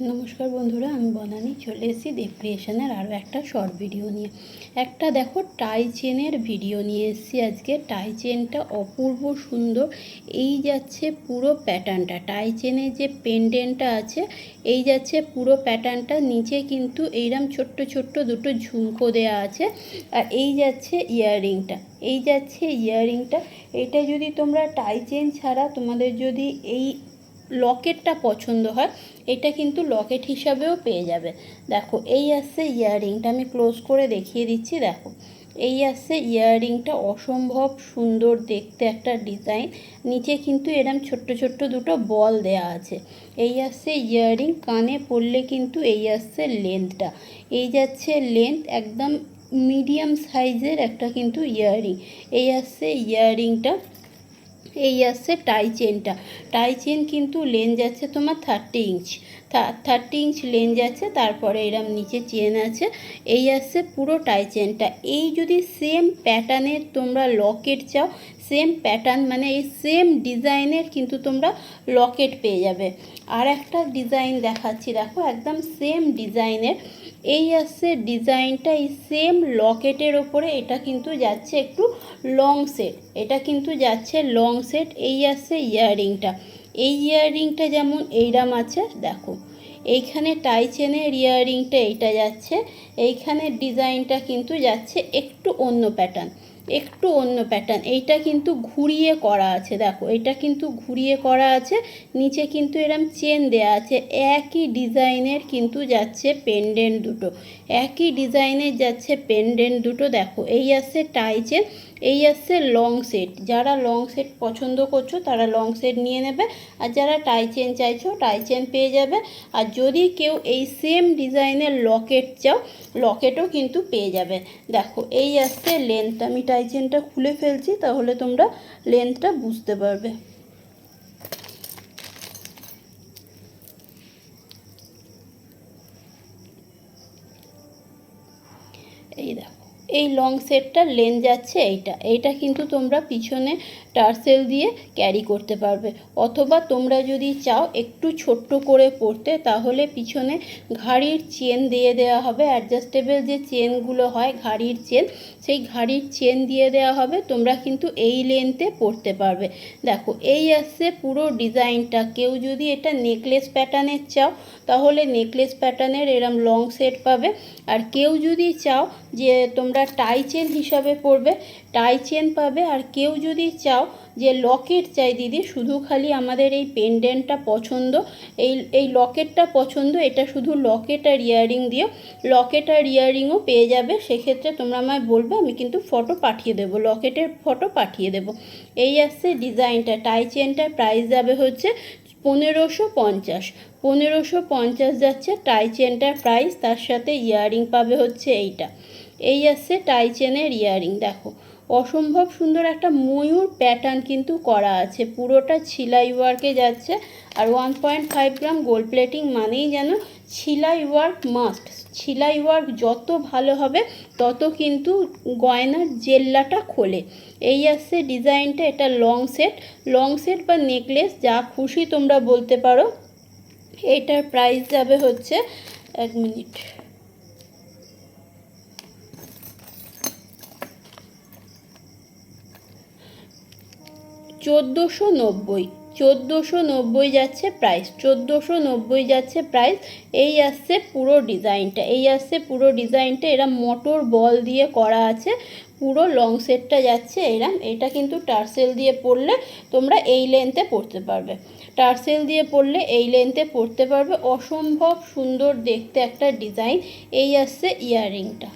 নমস্কার বন্ধুরা, আমি বনানি চলে এসেছি দেব ক্রিয়েশনের আরও একটা শর্ট ভিডিও নিয়ে। একটা দেখো টাই চেনের ভিডিও নিয়ে এসেছি আজকে। টাই চেনটা অপূর্ব সুন্দর, এই যাচ্ছে পুরো প্যাটার্নটা টাই চেনের যে পেন্ডেন্টটা আছে, এই যাচ্ছে পুরো প্যাটার্নটা নিচে কিন্তু এইরকম ছোট্ট ছোট্ট দুটো ঝুমকো দেওয়া আছে, আর এই যাচ্ছে ইয়াররিংটা এই যাচ্ছে ইয়াররিংটা এটা যদি তোমরা টাই চেন ছাড়া তোমাদের যদি এই লকেটটা পছন্দ হয়, এটা কিন্তু লকেট হিসাবেও পেয়ে যাবে। দেখো, এই আসছে ইয়াররিংটা, আমি ক্লোজ করে দেখিয়ে দিচ্ছি, দেখো। এই আসছে ইয়াররিংটা, অসম্ভব সুন্দর দেখতে একটা ডিজাইন। নিচে কিন্তু এরম ছোট্ট ছোট্ট দুটো বল দেয়া আছে। এই আসছে ইয়াররিং, কানে পরলে কিন্তু এই আসছে লেন্থটা। এই যাচ্ছে লেন্থ, একদম মিডিয়াম সাইজের একটা কিন্তু ইয়াররিং। এই আসছে ইয়াররিংটা এই আসছে টাই চেনটা টাই চেন কিন্তু লেন্থ যাচ্ছে তোমার thirty inch thirty inch length যাচ্ছে তারপরে এরম নিচে চেন আছে। এই আসছে পুরো টাই চেনটা এই যদি সেম প্যাটার্নের তোমরা লকেট চাও সেম প্যাটার্ন মানে এই সেম ডিজাইনের কিন্তু তোমরা লকেট পেয়ে যাবে। আর একটা ডিজাইন দেখাচ্ছি, দেখো, একদম সেম ডিজাইনের এই আসছে ডিজাইনটা এই সেম লকেটের ওপরে, এটা কিন্তু যাচ্ছে একটু লং সেট এটা কিন্তু যাচ্ছে লং সেট এই আসছে ইয়াররিংটা এই ইয়াররিংটা যেমন এইরাম আছে, দেখো। এইখানে টাই চেনের ইয়াররিংটা এইটা যাচ্ছে, এইখানে ডিজাইনটা কিন্তু যাচ্ছে একটু অন্য প্যাটার্ন একটু অন্য প্যাটার্ন এইটা কিন্তু ঘুরিয়ে করা আছে, দেখো। এটা কিন্তু ঘুরিয়ে করা আছে, নিচে কিন্তু এরম চেন দেয়া আছে। একই ডিজাইনের কিন্তু যাচ্ছে পেন্ডেন্ট দুটো। একই ডিজাইনের যাচ্ছে পেন্ডেন্ট দুটো, দেখো। এই আসছে টাই চেন এই আসছে লং সেট যারা লং সেট পছন্দ করছ, তারা লং সেট নিয়ে নেবে। আর যারা টাই চেন চাইছো টাই চেন পেয়ে যাবে। আর যদি কেউ এই সেম ডিজাইনের লকেট চাও লকেটও কিন্তু পেয়ে যাবে। দেখো, এই আসছে লেন্থ আমি টাই চেনটা খুলে ফেলছি, তাহলে তোমরা লেন্থটা বুঝতে পারবে। এই দেখো, এই লং সেটটা লেন যাচ্ছে এইটা। এইটা কিন্তু তোমরা পিছনে টার্সেল দিয়ে ক্যারি করতে পারবে। অথবা তোমরা যদি চাও একটু ছোট্ট করে পড়তে, তাহলে পিছনে ঘাড়ির চেন দিয়ে দেওয়া হবে। অ্যাডজাস্টেবল যে চেনগুলো হয় ঘাড়ির চেন সেই ঘাড়ির চেন দিয়ে দেওয়া হবে। তোমরা কিন্তু এই লেন্থে পড়তে পারবে। দেখো, এই আসছে পুরো ডিজাইনটা। কেউ যদি এটা নেকলেস প্যাটার্নের চাও, তাহলে নেকলেস প্যাটার্নের এরম লং সেট পাবে। আর কেউ যদি চাও যে তোমরা টাই চেন হিসাবে পরবে টাই চেন পাবে। আর কেউ যদি চাও যে লকেট চাই দিদি, শুধু খালি আমাদের এই পেন্ডেন্টটা পছন্দ। এই এই লকেটটা পছন্দ, এটা শুধু লকেট আর ইয়ারিং দিও। লকেট আর ইয়ারিংও পেয়ে যাবে, সেক্ষেত্রে তোমরা আমায় বলবে, আমি কিন্তু ফটো পাঠিয়ে দেবো, লকেটের ফটো পাঠিয়ে দেবো। এই আসছে ডিজাইনটা, টাই চেনটার প্রাইস যাবে হচ্ছে পনেরোশো পঞ্চাশ। পনেরোশো পঞ্চাশ যাচ্ছে টাই চেনটার প্রাইস তার সাথে ইয়ারিং পাবে হচ্ছে এইটা। এই আসছে টাই চেনের ইয়ারিং দেখো। অসম্ভব সুন্দর একটা ময়ূর প্যাটার্ন কিন্তু করা আছে। পুরোটা ছিলাই ওয়ার্কে যাচ্ছে। আর one point five gram gold plating মানেই যেন ছিলাই ওয়ার্ক মাস্ট ছিলাই ওয়ার্ক যত ভালো হবে, তত কিন্তু গয়নার জেল্লাটা খোলে। এই আসছে ডিজাইনটা এটা লং সেট লং সেট বা নেকলেস যা খুশি তোমরা বলতে পারো। এটার প্রাইস যাবে হচ্ছে এক মিনিট। চোদ্দোশো নব্বই। চোদ্দোশো নব্বই যাচ্ছে প্রাইস চোদ্দোশো নব্বই যাচ্ছে প্রাইস এই আসছে পুরো ডিজাইনটা এই আসছে পুরো ডিজাইনটা এরা মোটর বল দিয়ে করা আছে। পুরো লং সেটটা যাচ্ছে এরম এটা কিন্তু টার্সেল দিয়ে পরলে তোমরা এই লেন্থে পরতে পারবে। টার্সেল দিয়ে পরলে এই লেন্থে পরতে পারবে। অসম্ভব সুন্দর দেখতে একটা ডিজাইন এই আসছে ইয়াররিংটা